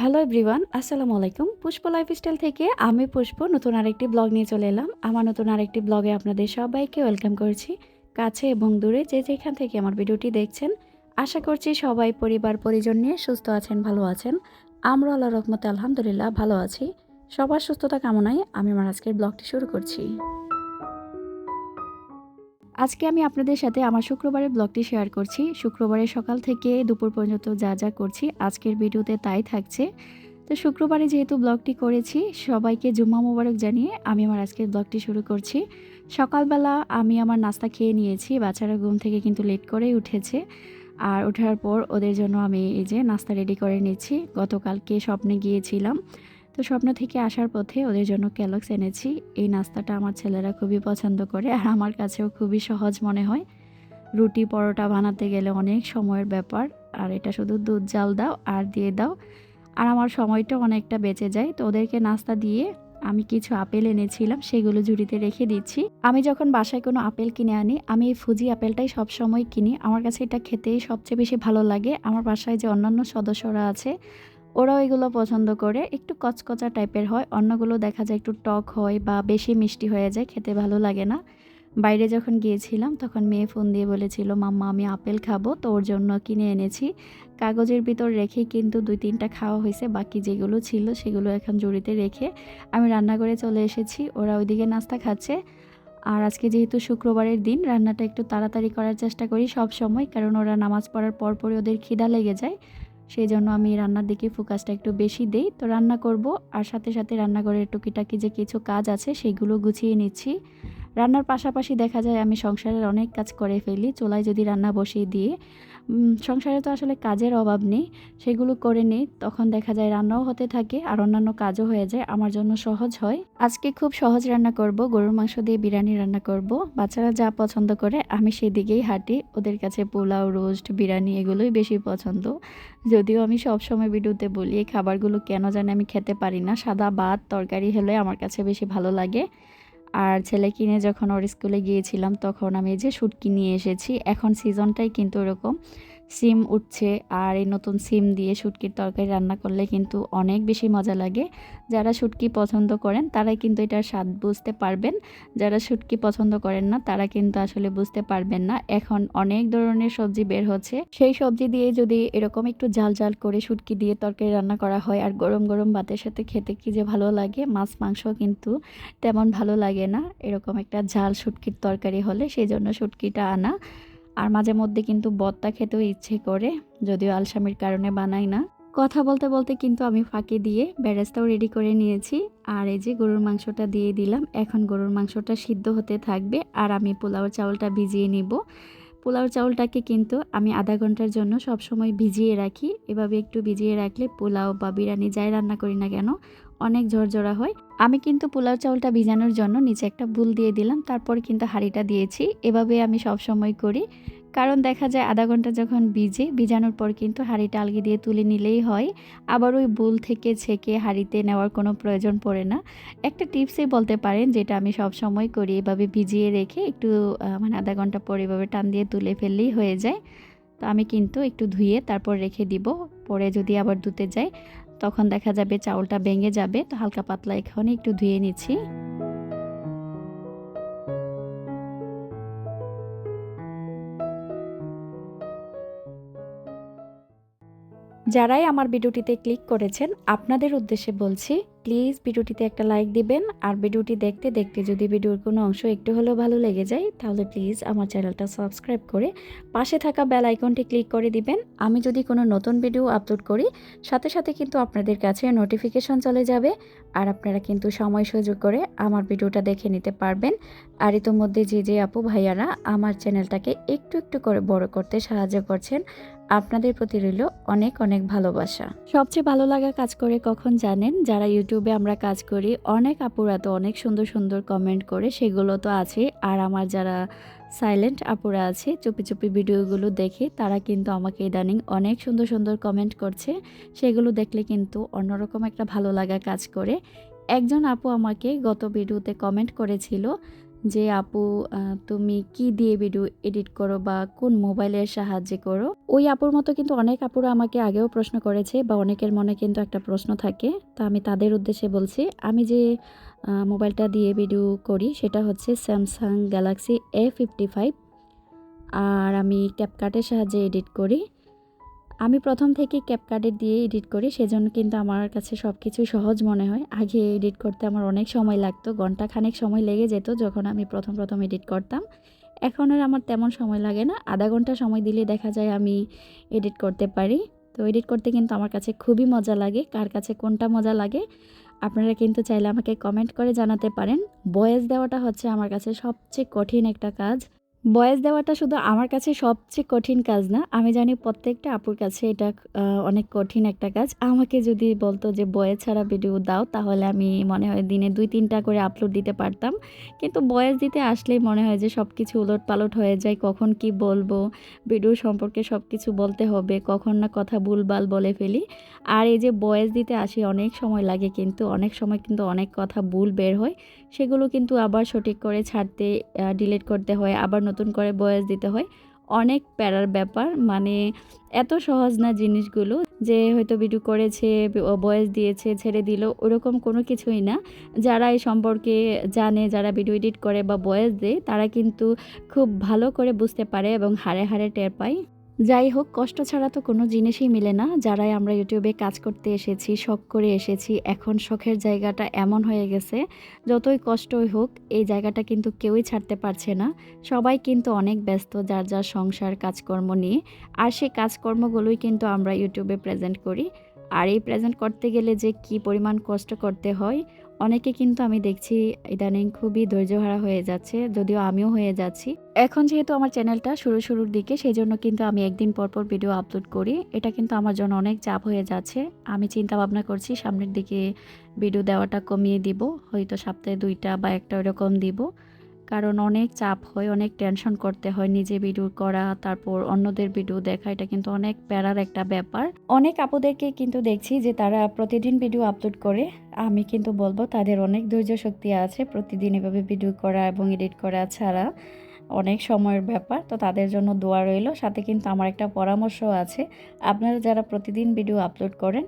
Hello everyone আসসালামু আলাইকুম পুষ্প lifestyle থেকে আমি পুষ্প নতুন আরেকটি ব্লগ নিয়ে চলে এলাম। আমার নতুন আরেকটি ব্লগে আপনাদের সবাইকে ওয়েলকাম করছি। কাছে এবং দূরে যে যেখান থেকে আমার ভিডিওটি দেখছেন, আশা করছি সবাই পরিবার, পরিজন নিয়ে সুস্থ আছেন, ভালো আছেন। আমরা আল্লাহ রহমতে আলহামদুলিল্লাহ ভালো আছি। সবার সুস্থতা কামনায় আমি আমার আজকের ব্লগটি শুরু করছি। আজকে আমি আপনাদের সাথে আমার শুক্রবারের ব্লগটি শেয়ার করছি। শুক্রবারের সকাল থেকে দুপুর পর্যন্ত যা যা করছি, আজকের ভিডিওতে তাই থাকছে। তো শুক্রবারে যেহেতু ব্লগটি করেছি, সবাইকে জুম্মা মোবারক জানিয়ে আমি আমার আজকের ব্লগটি শুরু করছি। সকালবেলা আমি আমার নাস্তা খেয়ে নিয়েছি, বাচ্চারা ঘুম থেকে কিন্তু লেট করেই উঠেছে। আর ওঠার পর ওদের জন্য আমি এই যে নাস্তা রেডি করে নিচ্ছি। গতকালকে স্বপ্নে গিয়েছিলাম। তো স্বপ্ন থেকে আসার পথে ওদের জন্য ক্যালক্স এনেছি। এই নাস্তাটা আমার ছেলেরা খুবই পছন্দ করে আর আমার কাছেও খুবই সহজ মনে হয়। রুটি পরোটা বানাতে গেলে অনেক সময়ের ব্যাপার। আর এটা শুধু দুধ, জাল দাও আর দিয়ে দাও। আর আমার সময়টা অনেকটা বেঁচে যায়। তো ওদেরকে নাস্তা দিয়ে আমি কিছু আপেল এনেছিলাম, সেগুলো ঝুড়িতে রেখে দিচ্ছি। আমি যখন বাসায় কোনো আপেল কিনে আনি, আমি এই ফুজি আপেলটাই সব সময় কিনি। আমার কাছে এটা খেতেই সবচেয়ে বেশি ভালো লাগে। আমার বাসায় যে অন্যান্য সদস্যরা আছে ওরাও এগুলো পছন্দ করে। একটু কচকচা টাইপের হয়, অন্যগুলো দেখা যায় একটু টক হয় বা বেশি মিষ্টি হয়ে যায়, খেতে ভালো লাগে না। বাইরে যখন গিয়েছিলাম তখন মেয়ে ফোন দিয়ে বলেছিল, মাম্মা, আমি আপেল খাব, তো ওর জন্য কিনে এনেছি। কাগজের ভিতর রেখেই কিন্তু দুই তিনটা খাওয়া হয়েছে, বাকি যেগুলো ছিল সেগুলো এখন জড়িতে রেখে আমি রান্না করে চলে এসেছি। ওরা ওইদিকে নাস্তা খাচ্ছে। আর আজকে যেহেতু শুক্রবারের দিন, রান্নাটা একটু তাড়াতাড়ি করার চেষ্টা করি সব সময়, কারণ ওরা নামাজ পড়ার পরপরই ওদের খিদা লেগে যায়। সেই জন্য আমি রান্নার দিকে ফোকাসটা একটু বেশি দেই। তো রান্না করব, আর সাথে সাথে রান্নাঘরের টুকিটাকি যে কিছু কাজ আছে সেগুলো গুছিয়ে নিচ্ছি। রান্নার পাশাপাশি দেখা যায় আমি সংসারের অনেক কাজ করে ফেলি, চুলায় যদি রান্না বসিয়ে দিয়ে সংসারে তো আসলে কাজের অভাব নেই, সেগুলো করে নিই তখন দেখা যায় রান্নাও হতে থাকে আর অন্যান্য কাজও হয়ে যায়, আমার জন্য সহজ হয়। আজকে খুব সহজ রান্না করব, গরুর মাংস দিয়ে বিরিয়ানি রান্না করব, বাচ্চারা যা পছন্দ করে আমি সেদিকেই হাঁটি, ওদের কাছে পোলাও, রোস্ট, বিরিয়ানি এগুলোই বেশি পছন্দ। যদিও আমি সব সময় ভিডিওতে বলি, এই খাবারগুলো কেন জানি আমি খেতে পারি না, সাদা ভাত, তরকারি হলে আমার কাছে বেশি ভালো লাগে। আর ছেলে কিনে যখন ওর স্কুলে গিয়েছিলাম, তখন আমি যে শুটকি নিয়ে এসেছি। এখন সিজনটাই কিন্তু এরকম সিম উঠছে আর এই নতুন সিম দিয়ে শুটকির তরকারি রান্না করলে কিন্তু অনেক বেশি মজা লাগে। যারা শুটকি পছন্দ করেন, তারাই কিন্তু এটার স্বাদ বুঝতে পারবেন। যারা শুটকি পছন্দ করেন না, তারা কিন্তু আসলে বুঝতে পারবেন না। এখন অনেক ধরনের সবজি বের হচ্ছে। সেই সবজি দিয়ে যদি এরকম একটু জাল জাল করে শুটকি দিয়ে তরকারি রান্না করা হয় আর গরম গরম ভাতের সাথে খেতে কি যে ভালো লাগে, মাছ মাংস কিন্তু তেমন ভালো লাগে না। এরকম একটা ঝাল শুটকির তরকারি হলে, সেই জন্য শুটকিটা আনা। আর মাঝে মধ্যে কিন্তু বত্তা খেতেও ইচ্ছে করে, যদিও আলসামির কারণে বানাই না। কথা বলতে বলতে কিন্তু আমি ফাঁকি দিয়ে বেরেস্তাও রেডি করে নিয়েছি। আর এই যে গরুর মাংসটা দিয়ে দিলাম, এখন গরুর মাংসটা সিদ্ধ হতে থাকবে আর আমি পোলাও চাউলটা ভিজিয়ে নিব। পোলাও চাউলটাকে কিন্তু আমি আধা ঘণ্টার জন্য সব সময় ভিজিয়ে রাখি। এভাবে একটু ভিজিয়ে রাখলে পোলাও বা বিরিয়ানি যাই রান্না করি না কেন অনেক ঝরঝরা হয়। আমি কিন্তু পোলাও চাউলটা ভিজানোর জন্য নিচে একটা বুল দিয়ে দিলাম, তারপর কিন্তু হাঁড়িটা দিয়েছি। এভাবে আমি সব সময় করি। কারণ দেখা যায় আধা ঘণ্টা যখন ভিজে, ভিজানোর পর কিন্তু হাঁড়িটা আলগি দিয়ে তুলে নিলেই হয়। আবার ওই বুল থেকে ছেঁকে হাঁড়িতে নেওয়ার কোনো প্রয়োজন পড়ে না। একটা টিপসই বলতে পারেন যেটা আমি সব সময় করি, এভাবে ভিজিয়ে রেখে একটু মানে আধা ঘণ্টা পর এভাবে টান দিয়ে তুলে ফেললেই হয়ে যায়। তো আমি কিন্তু একটু ধুয়ে তারপর রেখে দিব। পরে যদি আবার ধুতে যাই তখন দেখা যাবে চাউলটা ভেঙে যাবে তো হালকা পাতলা এখানে একটু ধুয়ে নিচ্ছি। যারাই আমার ভিডিওটিতে ক্লিক করেছেন, আপনাদের উদ্দেশ্যে বলছি প্লিজ ভিডিওটিতে একটা লাইক দিবেন আর ভিডিওটি দেখতে দেখতে যদি ভিডিওর কোনো অংশ একটু হলেও ভালো লেগে যায়, তাহলে প্লিজ আমার চ্যানেলটা সাবস্ক্রাইব করে পাশে থাকা বেল আইকনটি ক্লিক করে দিবেন। আমি যদি কোনো নতুন ভিডিও আপলোড করি, সাথে সাথে কিন্তু আপনাদের কাছে নোটিফিকেশন চলে যাবে আর আপনারা কিন্তু সময় সুযোগ করে আমার ভিডিওটা দেখে নিতে পারবেন। আর ইতোমধ্যে যে যে আপু ভাইয়ারা আমার চ্যানেলটাকে একটু একটু করে বড় করতে সাহায্য করছেন আপনাদের প্রতি রইল অনেক অনেক ভালোবাসা। সবচেয়ে ভালো লাগা কাজ করে কখন জানেন? যারা ইউটিউবে আমরা কাজ করি, অনেক আপুরা তো অনেক সুন্দর সুন্দর কমেন্ট করে, সেগুলো তো আছে। আর আমার যারা সাইলেন্ট আপুরা আছে, চুপি চুপি ভিডিওগুলো দেখে, তারা কিন্তু আমাকে ইদানিং অনেক সুন্দর সুন্দর কমেন্ট করছে। সেগুলো দেখলে কিন্তু অন্যরকম একটা ভালো লাগা কাজ করে। একজন আপু আমাকে গত ভিডিওতে কমেন্ট করেছিল যে আপু তুমি কি দিয়ে ভিডিও এডিট করো বা কোন মোবাইলের সাহায্যে করো? ওই আপুর মতো কিন্তু অনেক আপুরা আমাকে আগেও প্রশ্ন করেছে বা অনেকের মনে কিন্তু একটা প্রশ্ন থাকে। তা আমি তাদের উদ্দেশ্যে বলছি, আমি যে মোবাইলটা দিয়ে ভিডিও করি সেটা হচ্ছে Samsung Galaxy A fifty five আর আমি ক্যাপকাটের সাহায্যে এডিট করি। আমি প্রথম থেকে ক্যাপকার্ডের দিয়ে এডিট করি, সেজন্য কিন্তু আমার কাছে সব কিছুই সহজ মনে হয়। আগে এডিট করতে আমার অনেক সময় লাগতো, ঘণ্টা খানেক সময় লেগে যেত যখন আমি প্রথম প্রথম এডিট করতাম। এখন আর আমার তেমন সময় লাগে না, আধা ঘণ্টা সময় দিলে দেখা যায় আমি এডিট করতে পারি। তো এডিট করতে কিন্তু আমার কাছে খুবই মজা লাগে। কার কাছে কোনটা মজা লাগে, আপনারা কিন্তু চাইলে আমাকে কমেন্ট করে জানাতে পারেন। ভয়েস দেওয়াটা হচ্ছে আমার কাছে সবচেয়ে কঠিন একটা কাজ। ভয়েস দেওয়াটা শুধু আমার কাছে সবচেয়ে কঠিন কাজ না, আমি জানি প্রত্যেকটা আপুর কাছে এটা অনেক কঠিন একটা কাজ। আমাকে যদি বলতো যে ভয়েস ছাড়া ভিডিও দাও, তাহলে আমি মনে হয় দিনে দুই, তিনটা করে আপলোড দিতে পারতাম। কিন্তু ভয়েস দিতে আসলেই মনে হয় যে সব কিছু উলট পালট হয়ে যায়, কখন কি বলব ভিডিও সম্পর্কে সব কিছু বলতে হবে, কখন না কথা ভুলবাল বলে ফেলি। আর এই যে ভয়েস দিতে আসি অনেক সময় লাগে কিন্তু, অনেক সময় কিন্তু অনেক কথা ভুল বের হয়, সেগুলো কিন্তু আবার সঠিক করে ছাড়তে ডিলিট করতে হয়, আবার নতুন করে বয়স দিতে হয়। অনেক প্যারার ব্যাপার মানে এত সহজ না জিনিসগুলো যে হয়তো ভিডিও করেছে বয়স দিয়েছে, ছেড়ে দিল, ওরকম কোনো কিছুই না। যারা এই সম্পর্কে জানে, যারা ভিডিও এডিট করে বা বয়স দেয়, তারা কিন্তু খুব ভালো করে বুঝতে পারে এবং হারে হারে টের পায়। যাই হোক, কষ্ট ছাড়া তো কোনো জিনিসই মিলে না। যারাই আমরা ইউটিউবে কাজ করতে এসেছি, শখ করে এসেছি, এখন শখের জায়গাটা এমন হয়ে গেছে, যতই কষ্টই হোক, এই জায়গাটা কিন্তু কেউই ছাড়তে পারছে না। সবাই কিন্তু অনেক ব্যস্ত, যার যার সংসার, কাজকর্ম নিয়ে। আর সেই কাজকর্মগুলোই কিন্তু আমরা ইউটিউবে প্রেজেন্ট করি। আর এই প্রেজেন্ট করতে গেলে যে কি পরিমাণ কষ্ট করতে হয় অনেকে কিন্তু আমি দেখছি ইদানিং খুবই ধৈর্যহারা হয়ে যাচ্ছে, যদিও আমিও হয়ে যাচ্ছি। এখন যেহেতু আমার চ্যানেলটা শুরু শুরুর দিকে সেই জন্য কিন্তু আমি একদিন পরপর পর ভিডিও আপলোড করি। এটা কিন্তু আমার জন্য অনেক চাপ হয়ে যাচ্ছে। আমি চিন্তা ভাবনা করছি সামনের দিকে ভিডিও দেওয়াটা কমিয়ে দিব, হয়তো সপ্তাহে দুইটা বা একটা ওরকম দিব। কারণ অনেক চাপ হয়, অনেক টেনশন করতে হয়, নিজে ভিডিও করা, তারপর অন্যদের ভিডিও দেখা, এটা কিন্তু অনেক প্যারার একটা ব্যাপার। অনেক আপুদেরকে কিন্তু দেখছি যে তারা প্রতিদিন ভিডিও আপলোড করে, আমি কিন্তু বলব তাদের অনেক ধৈর্য শক্তি আছে প্রতিদিন এভাবে ভিডিও করা এবং এডিট করা ছাড়া। অনেক সময়ের ব্যাপার, তো তাদের জন্য দোয়া রইল। সাথে কিন্তু আমার একটা পরামর্শ আছে, আপনারা যারা প্রতিদিন ভিডিও আপলোড করেন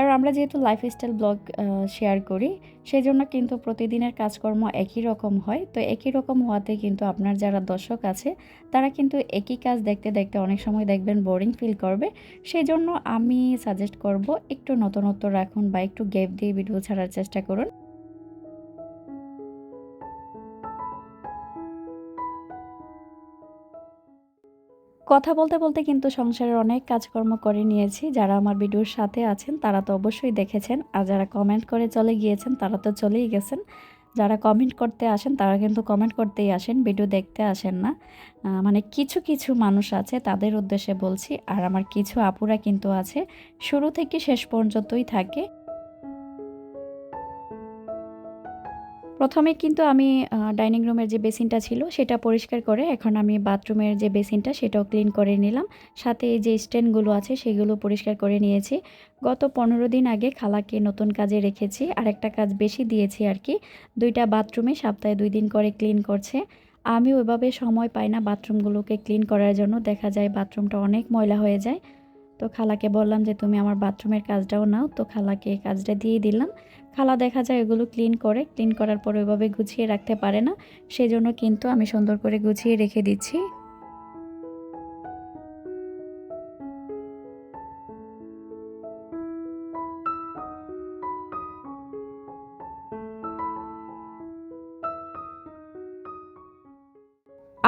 কারণ আমরা যেহেতু লাইফস্টাইল ব্লগ শেয়ার করি সেই জন্য কিন্তু প্রতিদিনের কাজকর্ম একই রকম হয়। তো একই রকম হওয়াতে কিন্তু আপনার যারা দর্শক আছে, তারা কিন্তু একই কাজ দেখতে দেখতে অনেক সময় দেখবেন বোরিং ফিল করবে। সেই জন্য আমি সাজেস্ট করব একটু নতুনত্ব রাখুন বা একটু গ্যাপ দিয়ে ভিডিও ছাড়ার চেষ্টা করুন। কথা বলতে বলতে কিন্তু সংসারের অনেক কাজকর্ম করে নিয়েছি। যারা আমার ভিডিওর সাথে আছেন, তারা তো অবশ্যই দেখেছেন। আর যারা কমেন্ট করে চলে গিয়েছেন, তারা তো চলেই গেছেন। যারা কমেন্ট করতে আসেন, তারা কিন্তু কমেন্ট করতেই আসেন ভিডিও দেখতে আসেন না। মানে কিছু কিছু মানুষ আছে, তাদের উদ্দেশ্যে বলছি। আর আমার কিছু আপুরা কিন্তু আছে, শুরু থেকে শেষ পর্যন্তই থাকে। প্রথমে কিন্তু আমি ডাইনিং রুমের যে বেসিনটা ছিল সেটা পরিষ্কার করে এখন আমি বাথরুমের যে বেসিনটা সেটাও ক্লিন করে নিলাম। সাথে এই যে স্ট্যান্ডগুলো আছে সেগুলো পরিষ্কার করে নিয়েছি। গত পনেরো দিন আগে খালাকে নতুন কাজে রেখেছি আর একটা কাজ বেশি দিয়েছি আর কি। দুইটা বাথরুমে সপ্তাহে দুই দিন করে ক্লিন করছে। আমি ওইভাবে সময় পাই না বাথরুমগুলোকে ক্লিন করার জন্য। দেখা যায় বাথরুমটা অনেক ময়লা হয়ে যায়। তো খালাকে বললাম যে, তুমি আমার বাথরুমের কাজটাও নাও। তো খালাকে কাজটা দিয়ে দিলাম। খালা দেখা যায় এগুলো ক্লিন করে, ক্লিন করার পর ওইভাবে গুছিয়ে রাখতে পারে না। সেজন্য কিন্তু আমি সুন্দর করে গুছিয়ে রেখে দিচ্ছি।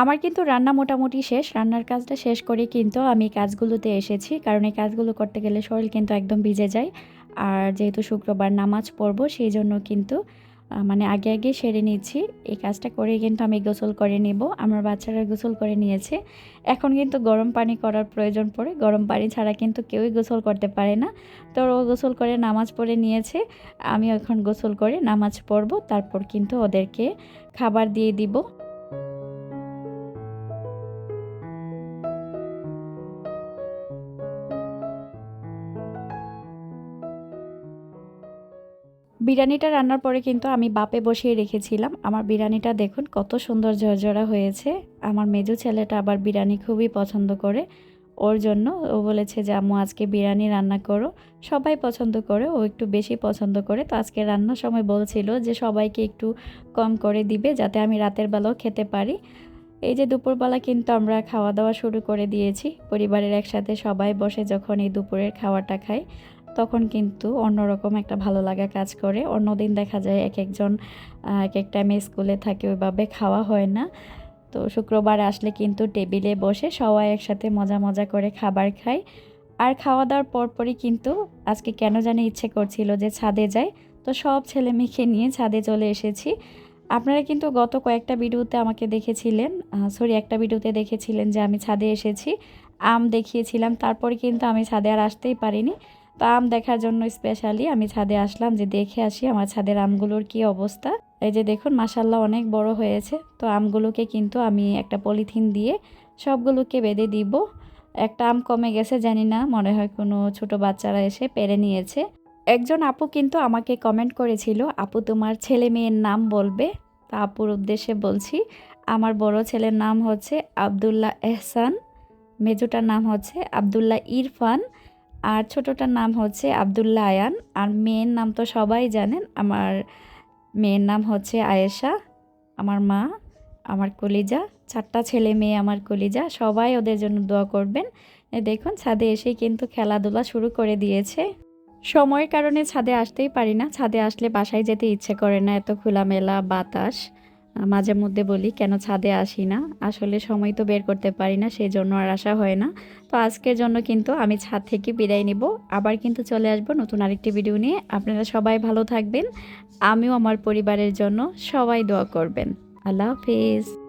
আমার কিন্তু রান্না মোটামুটি শেষ, রান্নার কাজটা শেষ করে কিন্তু আমি কাজগুলোতে এসেছি। কারণ এই কাজগুলো করতে গেলে শরীর কিন্তু একদম ভিজে যায়। আর যেহেতু শুক্রবার নামাজ পড়ব, সেই জন্য কিন্তু মানে আগে আগে সেরে নিচ্ছি। এই কাজটা করে কিন্তু আমি গোসল করে নেব। আমার বাচ্চারা গোসল করে নিয়েছে। এখন কিন্তু গরম পানি করার প্রয়োজন পড়ে। গরম পানি ছাড়া কিন্তু কেউই গোসল করতে পারে না। তো ও গোসল করে নামাজ পড়ে নিয়েছে। আমি এখন গোসল করে নামাজ পড়ব। তারপর কিন্তু ওদেরকে খাবার দিয়ে দিব। বিরিয়ানিটা রান্নার পরে কিন্তু আমি বাপে বসিয়ে রেখেছিলাম। আমার বিরিয়ানিটা দেখুন কত সুন্দর ঝরঝরা হয়েছে। আমার মেজো ছেলেটা আবার বিরিয়ানি খুবই পছন্দ করে। ওর জন্য ও বলেছে যে, আম্মু, আজকে বিরিয়ানি রান্না করো। সবাই পছন্দ করে, ও একটু বেশি পছন্দ করে। তো আজকে রান্নার সময় বলছিল যে, সবাইকে একটু কম করে দিবে যাতে আমি রাতের বেলাও খেতে পারি। এই যে দুপুরবেলা কিন্তু আমরা খাওয়া দাওয়া শুরু করে দিয়েছি। পরিবারের একসাথে সবাই বসে যখন এই দুপুরের খাওয়াটা খাই তখন কিন্তু অন্যরকম একটা ভালো লাগা কাজ করে। অন্যদিন দেখা যায় এক একজন এক এক টাইমে স্কুলে থাকে, ওইভাবে খাওয়া হয় না। তো শুক্রবার আসলে কিন্তু টেবিলে বসে সবাই একসাথে মজা মজা করে খাবার খায় আর খাওয়া দাওয়ার পরপরই কিন্তু আজকে কেন জানি ইচ্ছে করছিল যে ছাদে যাই। তো সব ছেলে মেয়েকে নিয়ে ছাদে চলে এসেছি। আপনারা কিন্তু গত কয়েকটা ভিডিওতে আমাকে দেখেছিলেন সরি একটা ভিডিওতে দেখেছিলেন যে আমি ছাদে এসেছি। আম দেখিয়েছিলাম, তারপরে কিন্তু আমি ছাদে আর আসতেই পারিনি। তো আম দেখার জন্য স্পেশালি আমি ছাদে আসলাম যে দেখে আসি আমার ছাদের আমগুলোর কি অবস্থা। এই যে দেখুন মাসাল্লাহ অনেক বড় হয়েছে। তো আমগুলোকে কিন্তু আমি একটা পলিথিন দিয়ে সবগুলোকে বেঁধে দিব। একটা আম কমে গেছে, জানি না, মনে হয় কোনো ছোট বাচ্চারা এসে পেরে নিয়েছে। একজন আপু কিন্তু আমাকে কমেন্ট করেছিল, আপু, তোমার ছেলে মেয়ের নাম বলবে? তা আপুর উদ্দেশ্যে বলছি, আমার বড় ছেলের নাম হচ্ছে আবদুল্লাহ এহসান, মেজোটার নাম হচ্ছে আবদুল্লাহ ইরফান। আর ছোটোটার নাম হচ্ছে আবদুল্লাহ আয়ান, আর মেয়ের নাম তো সবাই জানেন। আমার মেয়ের নাম হচ্ছে আয়েশা, আমার মা, আমার কলিজা, চারটা ছেলে মেয়ে আমার কলিজা, সবাই ওদের জন্য দোয়া করবেন। দেখুন, ছাদে এসেই কিন্তু খেলাধুলা শুরু করে দিয়েছে। সময়ের কারণে ছাদে আসতেই পারি না। ছাদে আসলে বাসায় যেতে ইচ্ছে করে না, এত খোলামেলা বাতাস। মাঝে মধ্যে বলি, কেন ছাদে আসি না? আসলে সময় তো বের করতে পারি না সেই জন্য আর আসা হয় না। তো আজকের জন্য কিন্তু আমি ছাদ থেকে বিদায় নিব। আবার কিন্তু চলে আসব নতুন আরেকটি ভিডিও নিয়ে। আপনারা সবাই ভালো থাকবেন। আমিও আমার পরিবারের জন্য সবাই দোয়া করবেন। আল্লাহ হাফিজ।